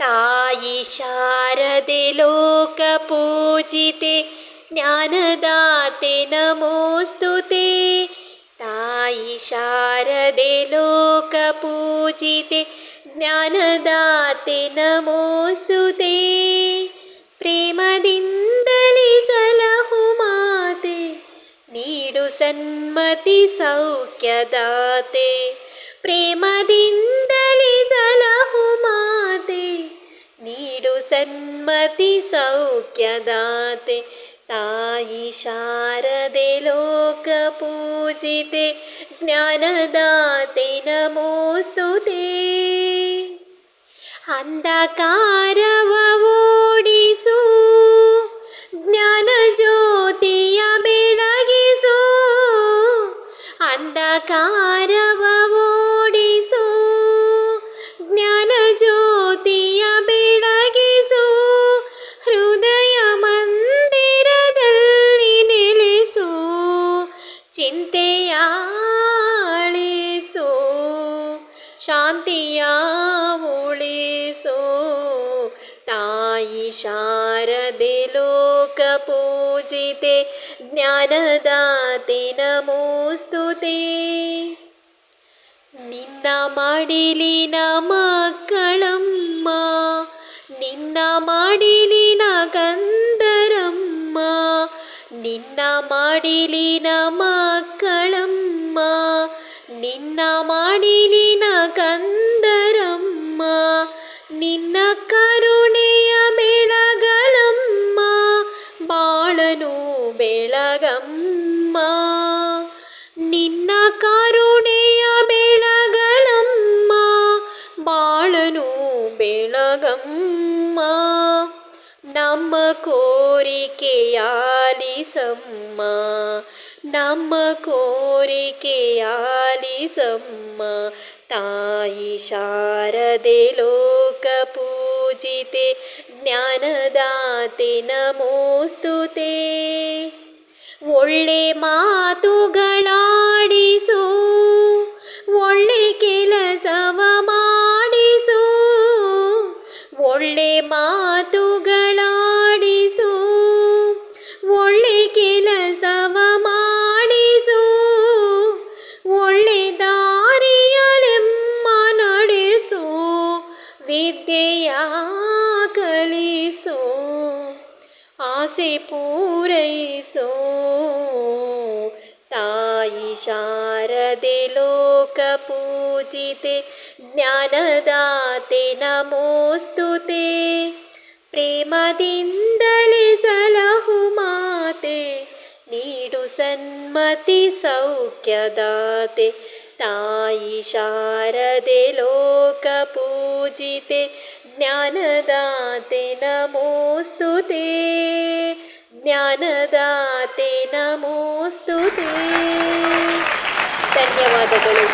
तायि शारदे लोकपूजिते ज्ञानदाते नमोऽस्तु ते तायि शारदे लोकपूजिते ज्ञानदाते नमोऽस्तु ते प्रेमदिन्दलि सलहु माते नीडु सन्मति सौख्यदाते प्रेमदिन्दलि ನೀಡು ಸನ್ಮತಿ ಸೌಖ್ಯದಾತೆ ತಾಯಿ ಶಾರದೆ ಲೋಕ ಪೂಜಿತೆ ಜ್ಞಾನದಾತೆ ನಮೋಸ್ತುತೆ ಅಂಧಕಾರವ ಓಡಿಸು ಜ್ಞಾನ ಜ್ಯೋತಿಯ ಬೆಳಗಿಸು ಅಂಧಕಾರವ ಶಾಂತಿಯ ಉಳಿಸೋ. ತಾಯಿ ಶಾರದೆ ಲೋಕ ಪೂಜಿತೆ ಜ್ಞಾನದಾತೆ ನಮೋಸ್ತುತೆ ನಿನ್ನ ಮಡಿಲಿನ ಮಕ್ಕಳಮ್ಮ, ನಿನ್ನ ಮಾಡಿಲಿನ ಗಂಧರಮ್ಮ, ನಿನ್ನ ಮಾಡಿಲಿನ ಮಕ್ಕಳಮ್ಮ, ನಿನ್ನ ಮಡಿಲಿನ ಬಾಳನು ಬೆಳಗಮ್ಮ. ನಿನ್ನ ಕರುಣೆಯ ಬೆಳಗಲಮ್ಮ. ಬಾಳನು ಬೆಳಗಮ್ಮ. ನಮ್ಮ ಕೋರಿಕೆಯಾಲಿಸಮ್ಮ. ನಮ್ಮ ಕೋರಿಕೆಯಾಲಿಸಮ್ಮ. ತಾಯಿ ಶಾರದೆ ಲೋಕ ಪೂಜಿತೆ ಜ್ಞಾನದಾತೆ ನಮೋಸ್ತುತೆ ಒಳ್ಳೆ ಮಾತುಗಳಾಡಿಸು, ಒಳ್ಳೆ ಕೆಲಸವ ಮಾಡಿಸು, ಒಳ್ಳೆ ಮಾತುಗಳಾಡಿಸು, ಒಳ್ಳೆ ಕೆಲಸವ ಮಾಡಿಸು, ಒಳ್ಳೆ ದಾರಿಯಲೆಮ್ಮ ನಡೆಸು, ವಿದ್ಯೆಯ आसे पूरसो। तायि शारदे लोकपूजिते ज्ञानदाते नमोऽस्तु ते। प्रेमदिन्दले सलहु माते नीडु सन्मति सौख्यदाते। ತಾಯಿ ಶಾರದೆ ಲೋಕ ಪೂಜಿತೆ ಜ್ಞಾನದಾತೆ ನಮೋಸ್ತುತೆ ಜ್ಞಾನದಾತೆ ನಮೋಸ್ತುತೆ ಧನ್ಯವಾದಗಳು